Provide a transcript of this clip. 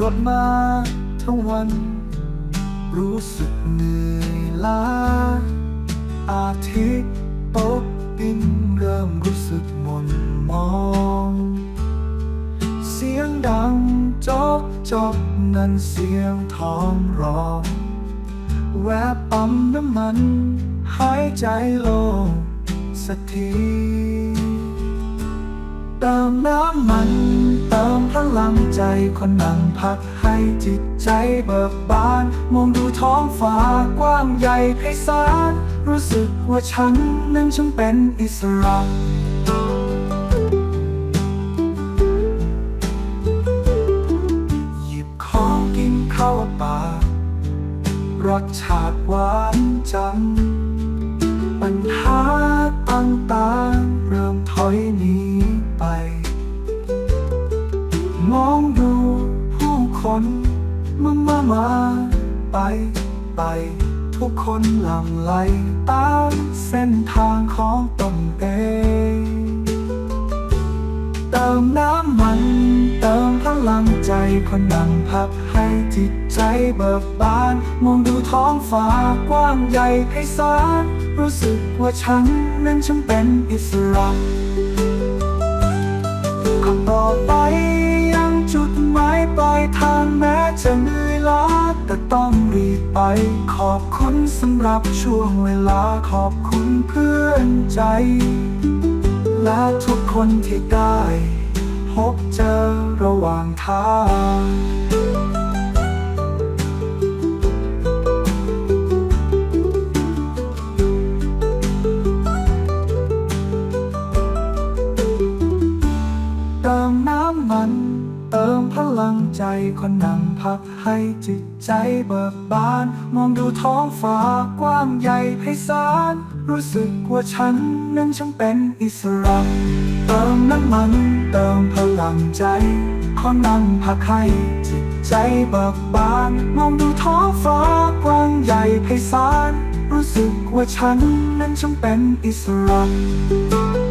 รถมาทั้งวัน รู้สึกเหนื่อยล้า อาทิตย์ตกดินเริ่มรู้สึกหม่นมอง เสียงดังจอกจอกนั่นเสียงท้องร้องแวบปั๊มน้ำมัน หายใจโล่งสักที เติมน้ำมัน เติมพลังใจคนนั่งพักให้จิตใจเบิกบาน มองดูท้องฟ้ากว้างใหญ่ไพศาลรู้สึกว่าฉันนั้นช่างเป็นอิสระหยิบของกินเข้าปากรสชาติหวานจังปัญหาต่าง มามามาไป ไป ทุกคนหลั่งไหลตามเส้นทางของตนเองเติมน้ำมัน เติมพลังใจคนนั่งพักให้จิตใจเบิกบาน มองดูท้องฟ้ากว้างใหญ่ไพศาลรู้สึกว่าฉันนั้นฉันเป็นอิสระ ลายทางแม้จะเหนื่อยล้าแต่ต้องรีบไป ขอบคุณสำหรับช่วงเวลาขอบคุณเพื่อนใจ และทุกคนที่ได้ พบเจอระหว่างทาง เติมพลังใจคนนั่งพักให้จิตใจเบิกบาน มองดูท้องฟ้ากว้างใหญ่ไพศาลรู้สึกว่าฉันนั้นช่างเป็นอิสระ เติมน้ำมันเติมพลังใจคนนั่งพักให้จิตใจเบิกบาน มองดูท้องฟ้ากว้างใหญ่ไพศาลรู้สึกว่าฉันนั้นช่างเป็นอิสระ